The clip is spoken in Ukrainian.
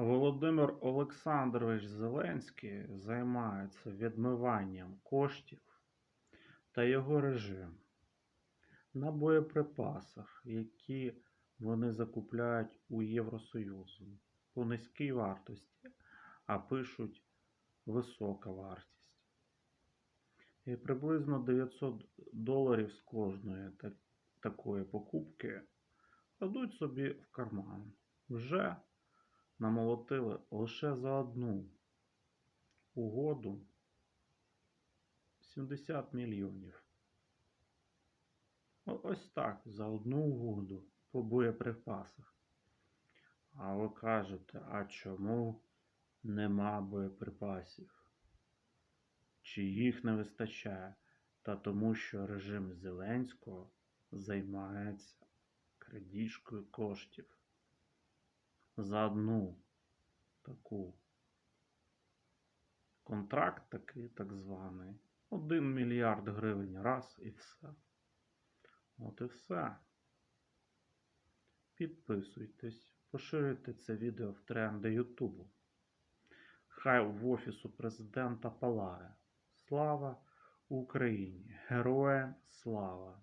Володимир Олександрович Зеленський займається відмиванням коштів та його режим на боєприпасах, які вони закупляють у Євросоюзу по низькій вартості, а пишуть висока вартість. І приблизно 900 доларів з кожної такої покупки кладуть собі в карман. Вже намолотили лише за одну угоду 70 мільйонів. Ось так, за одну угоду по боєприпасах. А ви кажете, а чому нема боєприпасів? Чи їх не вистачає? Та тому, що режим Зеленського займається крадіжкою коштів за одну таку контракт такий так званий. 1 мільярд гривень раз і все. От і все. Підписуйтесь, поширюйте це відео в тренди Ютубу. Хай в офісу президента палає. Слава Україні! Героям слава!